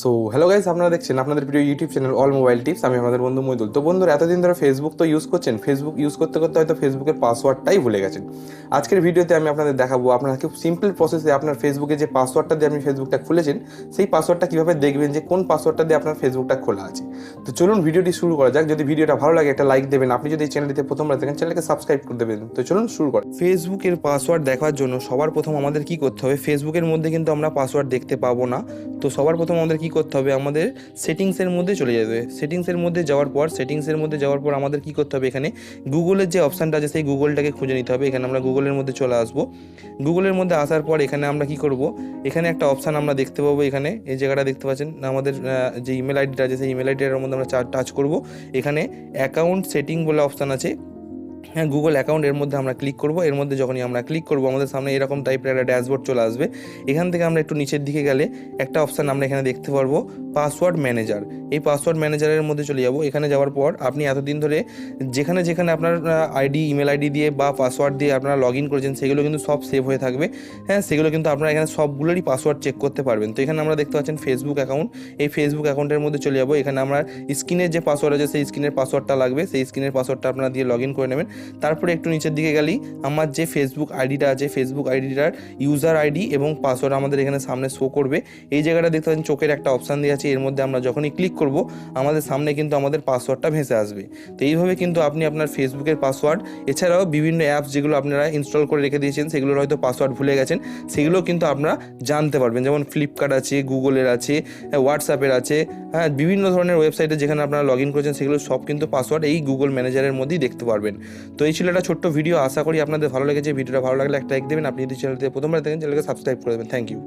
So hello guys আপনারা দেখছেন আপনাদের প্রিয় YouTube channel all mobile tips আমি আমাদের বন্ধু মৈদুল। তো বন্ধুরা, এতদিন ধরে ফেসবুক তো ইউজ করছেন। ফেসবুক ইউজ করতে করতে হয়তো ফেসবুকের পাসওয়ার্ডটাই ভুলে গেছেন। আজকের ভিডিওতে আমি আপনাদের দেখাবো আপনারা খুব সিম্পল প্রসেসে আপনার ফেসবুকে যে পাসওয়ার্ডটা দিয়ে আপনি ফেসবুকটা খুলেছেন, সেই পাসওয়ার্ডটা কীভাবে দেখবেন যে কোন পাসওয়ার্ডটা দিয়ে আপনার ফেসবুকটা খোলা আছে। তো চলুন ভিডিওটি শুরু করা যাক। যদি ভিডিওটা ভালো লাগে, একটা লাইক দেবেন। আপনি যদি এই চ্যানেলটিতে প্রথমবার দেখেন চ্যানেলকে সাবস্ক্রাইব করে দেবেন। তো চলুন শুরু করা ফেসবুকের পাসওয়ার্ড দেখার জন্য সবার প্রথম আমাদের কি করতে হবে? ফেসবুকের মধ্যে কিন্তু আমরা পাসওয়ার্ড দেখতে পাবো না। তো সবার প্রথম আমাদের কি করতে হবে? আমাদের সেটিংসের মধ্যে চলে যেতে হবে। সেটিংসের মধ্যে যাওয়ার পর সেটিংসের মধ্যে যাওয়ার পর আমাদের কি করতে হবে? এখানে গুগলের যে অপশানটা আছে, সেই গুগলটাকে খুঁজে নিতে হবে। এখানে আমরা গুগলের মধ্যে চলে আসব। গুগলের মধ্যে আসার পর এখানে আমরা কি করব? এখানে একটা অপশান আমরা দেখতে পাবো এখানে। এই জায়গাটা দেখতে পাচ্ছেন? আমাদের যে ইমেল আইডিটা আছে, সেই ইমেল আইডিটার মধ্যে আমরা টাচ করব। এখানে অ্যাকাউন্ট সেটিং বলে অপশান আছে। হ্যাঁ গুগল অ্যাকাউন্ট এর মধ্যে আমরা ক্লিক করব। এর মধ্যে যখনই আমরা ক্লিক করব, আমাদের সামনে এরকম টাইপের একটা ড্যাশবোর্ড চলে আসবে। এখান থেকে আমরা একটু নিচের দিকে গেলে একটা অপশান আমরা এখানে দেখতে পারব পাসওয়ার্ড ম্যানেজার এই পাসওয়ার্ড ম্যানেজারের মধ্যে চলে যাব। এখানে যাওয়ার পর আপনি এতদিন ধরে যেখানে যেখানে আপনার আইডি ইমেল আইডি দিয়ে বা পাসওয়ার্ড দিয়ে আপনারা লগ ইন করেছেন, সেগুলো কিন্তু সব সেভ হয়ে থাকবে। হ্যাঁ সেগুলো কিন্তু আপনারা এখানে সবগুলোরই পাসওয়ার্ড চেক করতে পারবেন। তো এখানে আমরা দেখতে পাচ্ছেন ফেসবুক অ্যাকাউন্ট এই ফেসবুক অ্যাকাউন্টের মধ্যে চলে যাব। এখানে আমরা স্ক্রিনের যে পাসওয়ার্ড আছে, সেই স্ক্রিনের পাসওয়ার্ডটা লাগবে। সেই স্ক্রিনের পাসওয়ার্ডটা আপনারা দিয়ে লগ ইন করে নেবেন। তারপরে একটু নিচের দিকে গেলেই আমার যে ফেসবুক আইডিটা আছে ফেসবুক আইডিটার ইউজার আইডি এবং পাসওয়ার্ড আমাদের এখানে সামনে শো করবে। এই জায়গাটা দেখতে পাচ্ছেন, চোখের একটা অপশান দিয়ে আছে, এর মধ্যে আমরা যখনই ক্লিক করব, আমাদের সামনে কিন্তু আমাদের পাসওয়ার্ডটা ভেসে আসবে। তো এইভাবে কিন্তু আপনি আপনার ফেসবুকের পাসওয়ার্ড এছাড়াও বিভিন্ন অ্যাপস যেগুলো আপনারা ইনস্টল করে রেখে দিয়েছেন, সেগুলোর হয়তো পাসওয়ার্ড ভুলে গেছেন, সেগুলো কিন্তু আপনারা জানতে পারবেন। যেমন ফ্লিপকার্ট আছে গুগলের আছে হোয়াটসঅ্যাপের আছে হ্যাঁ বিভিন্ন ধরনের ওয়েবসাইটে যেখানে আপনারা লগ ইন করেছেন, সেগুলো সব কিন্তু পাসওয়ার্ড এই গুগল ম্যানেজারের মধ্যেই দেখতে পারবেন। তো এই ছিল একটা ছোট্ট ভিডিও আশা করি আপনাদের ভালো লেগেছে। ভিডিওটা ভালো লাগলে একটা লাইক দেবেন। আপনি যদি চ্যানেলতে প্রথমবার দেখেন চ্যানেলকে সাবস্ক্রাইব করে দেবেন। Thank you